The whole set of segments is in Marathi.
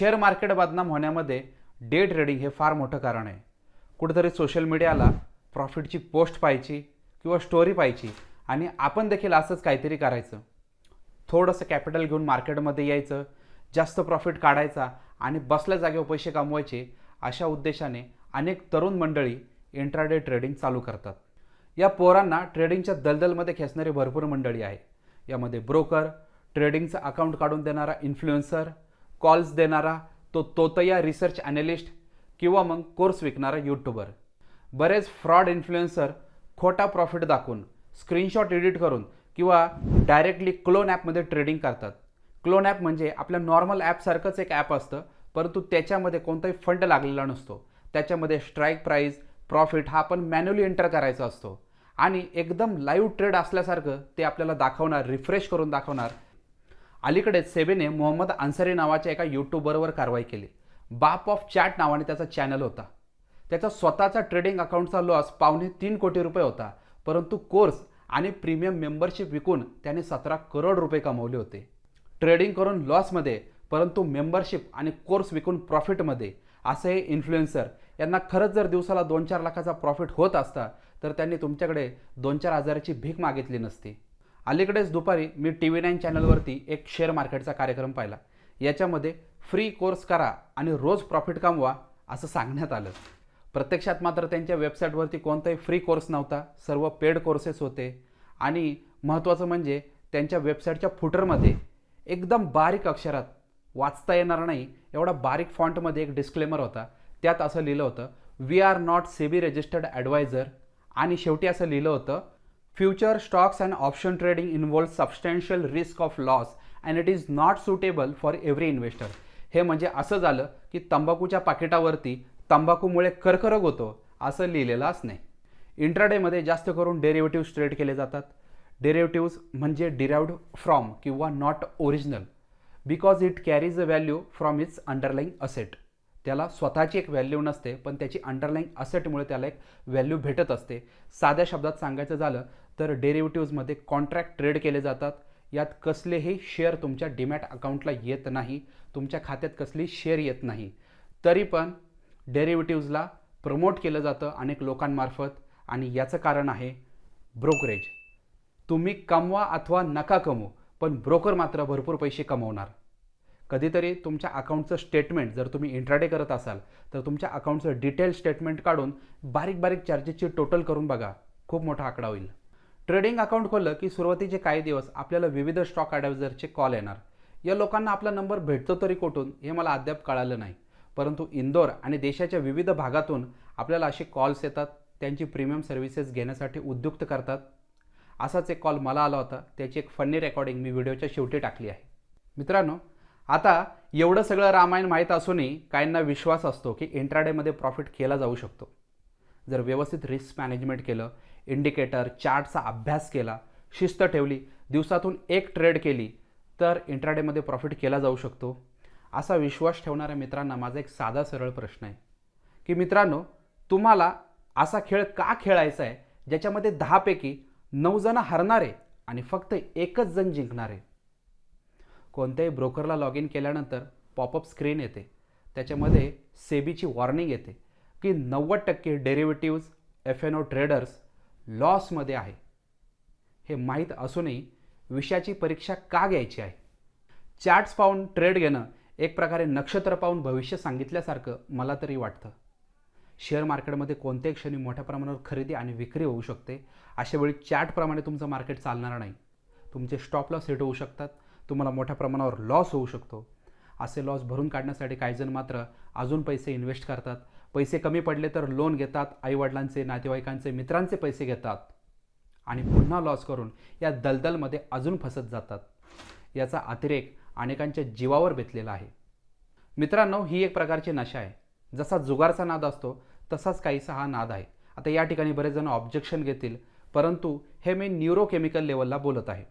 शेअर मार्केट बदनाम होण्यामध्ये डे ट्रेडिंग हे फार मोठं कारण आहे. कुठेतरी सोशल मीडियाला प्रॉफिटची पोस्ट पाहायची किंवा स्टोरी पाहायची आणि आपण देखील असंच काहीतरी करायचं. थोडंसं कॅपिटल घेऊन मार्केटमध्ये यायचं जास्त प्रॉफिट काढायचा आणि बसल्या जागेवर पैसे कमवायचे अशा उद्देशाने अनेक तरुण मंडळी इंट्राडे ट्रेडिंग चालू करतात. या पोरांना ट्रेडिंगच्या दलदलमध्ये खेचणारी भरपूर मंडळी आहे. यामध्ये ब्रोकर ट्रेडिंगचं अकाउंट काढून देणारा इन्फ्लुएन्सर कॉल्स देणारा तो तोतया रिसर्च ॲनालिस्ट किंवा मग कोर्स विकणारा यूट्यूबर बरेच फ्रॉड इन्फ्लुएन्सर खोटा प्रॉफिट दाखवून स्क्रीनशॉट एडिट करून किंवा डायरेक्टली क्लोन ॲपमध्ये ट्रेडिंग करतात. क्लोन ॲप म्हणजे आपल्या नॉर्मल ॲपसारखंच एक ॲप असतं परंतु त्याच्यामध्ये कोणताही फंड लागलेला नसतो. त्याच्यामध्ये स्ट्राईक प्राईज प्रॉफिट हा आपण मॅन्युअली एंटर करायचा असतो. आणि एकदम लाईव्ह ट्रेड असल्यासारखं ते आपल्याला दाखवणार रिफ्रेश करून दाखवणार अलीकडेच सेबीने मोहम्मद अन्सारी नावाच्या एका यूट्यूबरवर कारवाई केली. बाप ऑफ चॅट नावाने त्याचा चॅनल होता. त्याचा स्वतःचा ट्रेडिंग अकाउंटचा लॉस पावणे तीन कोटी रुपये होता. परंतु कोर्स आणि प्रीमियम मेंबरशिप विकून त्याने सतरा करोड रुपये कमवले होते. ट्रेडिंग करून लॉसमध्ये परंतु मेंबरशिप आणि कोर्स विकून प्रॉफिटमध्ये असे हे इन्फ्लुएन्सर यांना खरंच जर दिवसाला दोन चार लाखाचा प्रॉफिट होत असता तर त्यांनी तुमच्याकडे दोन चार हजाराची भीक मागितली नसती. अलीकडेच दुपारी मी टी व्ही नाईन चॅनलवरती एक शेअर मार्केटचा कार्यक्रम पाहिला. याच्यामध्ये फ्री कोर्स करा आणि रोज प्रॉफिट कमवा असं सांगण्यात आलं. प्रत्यक्षात मात्र त्यांच्या वेबसाईटवरती कोणताही फ्री कोर्स नव्हता. सर्व पेड कोर्सेस होते. आणि महत्त्वाचं म्हणजे त्यांच्या वेबसाईटच्या फुटरमध्ये एकदम बारीक अक्षरात वाचता येणार नाही एवढा बारीक फॉन्टमध्ये एक डिस्क्लेमर होता. त्यात असं लिहिलं होतं we are not SEBI registered adviser आणि शेवटी असं लिहिलं होतं future stocks and option trading involves substantial risk of loss and it is not suitable for every investor हे म्हणजे असं झालं की तंबाखूच्या पाकिटावरती तंबाखूमुळे कर्करोग होतो असं लिहिलेलं नाही इंट्राडेमध्ये जास्त करून डेरिव्हेटिव्ह ट्रेड केले जातात. डेरिव्हेटिव्ज म्हणजे डिराइव्ड फ्रॉम किंवा not original because it carries a value from its underlying asset त्याला स्वतःची एक व्हॅल्यू नसते पण त्याची अंडरलाईंग असेटमुळे त्याला एक व्हॅल्यू भेटत असते. साध्या शब्दात सांगायचं झालं तर डेरिव्हेटिव्जमध्ये कॉन्ट्रॅक्ट ट्रेड केले जातात. यात कसलेही शेअर तुमच्या डिमॅट अकाउंटला येत नाही. तुमच्या खात्यात कसली शेअर येत नाही. तरी पण डेरिव्हेटिव्जला प्रमोट केलं जातं अनेक लोकांमार्फत आणि याचं कारण आहे ब्रोकरेज. तुम्ही कमवा अथवा नका कमवू पण ब्रोकर मात्र भरपूर पैसे कमवणार. कधीतरी तुमच्या अकाउंटचं स्टेटमेंट जर तुम्ही इंट्राडे करत असाल तर तुमच्या अकाउंटचं डिटेल स्टेटमेंट काढून बारीक बारीक चार्जेसची टोटल करून बघा. खूप मोठा आकडा होईल. ट्रेडिंग अकाउंट खोललं की सुरुवातीचे काही दिवस आपल्याला विविध स्टॉक ॲडवायझरचे कॉल येणार. या लोकांना आपला नंबर भेटतो तरी कुठून हे मला अद्याप कळालं नाही. परंतु इंदोर आणि देशाच्या विविध भागातून आपल्याला असे कॉल्स येतात त्यांची प्रीमियम सर्व्हिसेस घेण्यासाठी उद्युक्त करतात. असाच एक कॉल मला आला होता त्याची एक फन्नी रेकॉर्डिंग मी व्हिडिओच्या शेवटी टाकली आहे. मित्रांनो आता एवढं सगळं रामायण माहीत असूनही काहींना विश्वास असतो की इंट्राडेमध्ये प्रॉफिट केला जाऊ शकतो. जर व्यवस्थित रिस्क मॅनेजमेंट केलं इंडिकेटर चार्टचा अभ्यास केला शिस्त ठेवली दिवसातून एक ट्रेड केली तर इंट्राडेमध्ये प्रॉफिट केला जाऊ शकतो. असा विश्वास ठेवणाऱ्या मित्रांना माझा एक साधा सरळ प्रश्न आहे. की मित्रांनो तुम्हाला असा खेळ का खेळायचा आहे ज्याच्यामध्ये दहापैकी नऊ जण हरणारे आणि फक्त एकच जण जिंकणारे? कोणत्याही ब्रोकरला लॉग इन केल्यानंतर पॉपअप स्क्रीन येते. त्याच्यामध्ये सेबीची वॉर्निंग येते की नव्वद टक्के derivatives F N O traders लॉसमध्ये आहे. हे माहीत असूनही विषयाची परीक्षा का घ्यायची आहे? चार्ट्स पाहून ट्रेड घेणं एक प्रकारे नक्षत्र पाहून भविष्य सांगितल्यासारखं मला तरी वाटतं. शेअर मार्केटमध्ये कोणत्याही क्षणी मोठ्या प्रमाणावर खरेदी आणि विक्री होऊ शकते अशा वेळी चार्टप्रमाणे तुमचं मार्केट चालणार नाही. तुमचे स्टॉप लॉस हिट होऊ शकतात तुम्हाला मोठ्या प्रमाणावर लॉस होऊ शकतो. असे लॉस भरून काढण्यासाठी काहीजण मात्र अजून पैसे इन्व्हेस्ट करतात पैसे कमी पडले तर लोन घेतात आईवडिलांचे नातेवाईकांचे मित्रांचे पैसे घेतात. आणि पुन्हा लॉस करून या दलदलमध्ये अजून फसत जातात. याचा अतिरेक अनेकांच्या जीवावर बेतलेला आहे. मित्रांनो ही एक प्रकारची नशा आहे. जसा जुगारचा नाद असतो तसाच काहीसा हा नाद आहे. आता या ठिकाणी बरेच जण ऑब्जेक्शन घेतील परंतु हे मी न्यूरोकेमिकल लेवलला बोलत आहे.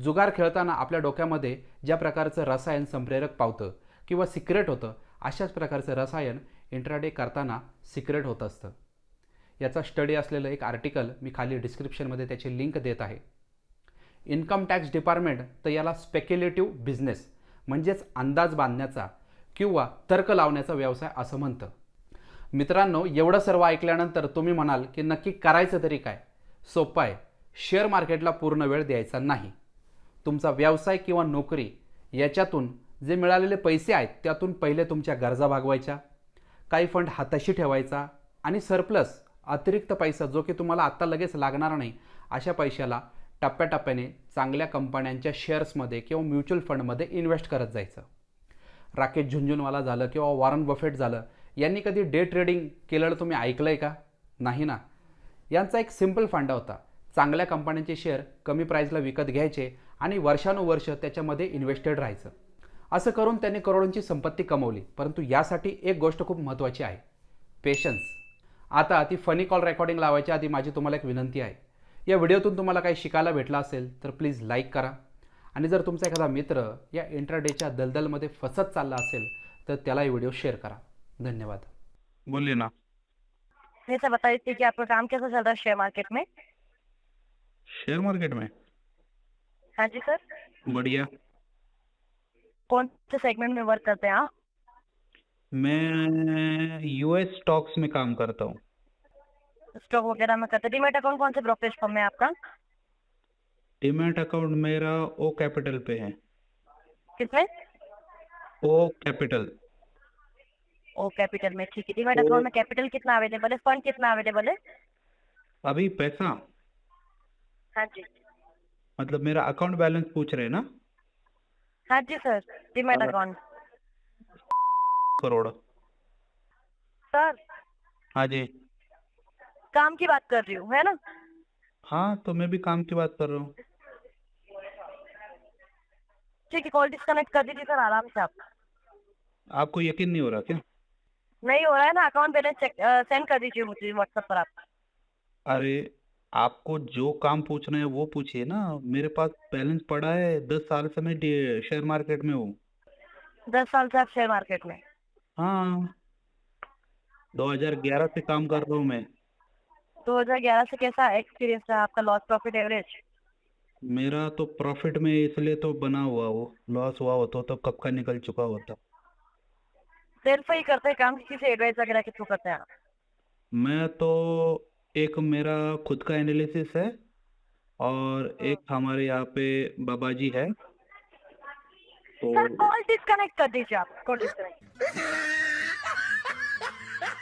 जुगार खेळताना आपल्या डोक्यामध्ये ज्या प्रकारचं रसायन संप्रेरक पावतं किंवा सिक्रेट होतं अशाच प्रकारचं रसायन इंट्राडे करताना सिक्रेट होत असतं. याचा स्टडी असलेलं एक आर्टिकल मी खाली डिस्क्रिप्शनमध्ये त्याची लिंक देत आहे. इन्कम टॅक्स डिपार्टमेंट तर याला स्पेक्युलेटिव्ह बिझनेस म्हणजेच अंदाज बांधण्याचा किंवा तर्क लावण्याचा व्यवसाय असं म्हणतं. मित्रांनो एवढं सर्व ऐकल्यानंतर तुम्ही म्हणाल की नक्की करायचं तरी काय? सोपं आहे. शेअर मार्केटला पूर्ण वेळ द्यायचा नाही. तुमचा व्यवसाय किंवा नोकरी याच्यातून जे मिळालेले पैसे आहेत त्यातून पहिले तुमच्या गरजा भागवायच्या. काही फंड हाताशी ठेवायचा आणि सरप्लस अतिरिक्त पैसा जो की तुम्हाला आत्ता लगेच लागणार नाही अशा पैशाला टप्प्याटप्प्याने चांगल्या कंपन्यांच्या शेअर्समध्ये किंवा म्युच्युअल फंडमध्ये इन्व्हेस्ट करत जायचं. राकेश झुंझुनवाला झालं किंवा वॉरन बफेट झालं यांनी कधी डे ट्रेडिंग केलेलं तुम्ही ऐकलं आहे का? नाही ना. यांचा एक सिंपल फांडा होता. चांगल्या कंपन्यांचे शेअर कमी प्राईजला विकत घ्यायचे आणि वर्षानुवर्ष त्याच्यामध्ये इन्व्हेस्टेड राहायचं. असं करून त्यांनी करोडोंची संपत्ती कमवली. परंतु यासाठी एक गोष्ट खूप महत्त्वाची आहे. पेशन्स आता ती फनी कॉल रेकॉर्डिंग लावायच्या आधी माझी तुम्हाला एक विनंती आहे. या व्हिडिओतून तुम्हाला काही शिकायला भेटलं असेल तर प्लीज लाईक करा. आणि जर तुमचा एखादा मित्र या इंटरडेच्या दलदलमध्ये फसत चालला असेल तर त्याला ही व्हिडिओ शेअर करा. धन्यवाद. बोलिए ना. ये सब बता दीजिए कि आपका काम कैसा चल रहा है शेयर मार्केट में? शेयर मार्केट में? हाँ जी सर. बढ़िया. कौन से सेगमेंट में वर्क करते हैं आप? मैं यूएस स्टॉक्स में काम करता हूँ। स्टॉक वगैरह में करते डीमेट अकाउंट कौन से ब्रोकरेज फर्म में है आपका? डिमैट अकाउंट मेरा ओ कैपिटल पे है। किसमें? ओ कैपिटल ओ कैपिटल में ठीक है। डीमेट अकाउंट में कैपिटल कितना अवेलेबल है? फंड कितना अवेलेबल है? अभी पैसा? हाँ जी। मतलब मेरा अकाउंट बैलेंस पूछ रहे हैं ना? हाँ जी sir demat. Account crore. Sir. हाँ जी। काम की बात कर रही हूँ है ना? हाँ तो मैं भी काम की बात कर रहा हूँ। ठीक है कॉल डिस्कनेक्ट कर दीजिए सर आराम से आप। आपको यकीन नहीं हो रहा क्या? नहीं हो रहा है ना अकाउंट बैलेंस चेक सेंड कर दीजिए मुझे व्हाट्सएप पर आप। अरे आपको जो काम पूछना है वो पूछिए ना। मेरे पास बैलेंस पड़ा है दस साल से मैं डे- शेयर मार्केट में हूँ। दस साल से आप शेयर मार्केट में? हाँ। 2011 से काम कर रहा हूँ मैं। 2011 से कैसा एक्सपीरियंस है आपका लॉस प्रॉफिट एवरेज मेरा तो प्रॉफिट में इसलिए तो बना हुआ वो। लॉस हुआ होता तो कब का निकल चुका होता। सेल्फ ही करते हैं काम किसी से एडवाइस वगैरह के थ्रू करते हैं आप? मैं तो एक मेरा खुद का एनालिसिस है और एक हमारे यहाँ पे बाबा जी है। तो सर कॉल डिस्कनेक्ट कर दीजिए आप कॉल डिस्कनेक्ट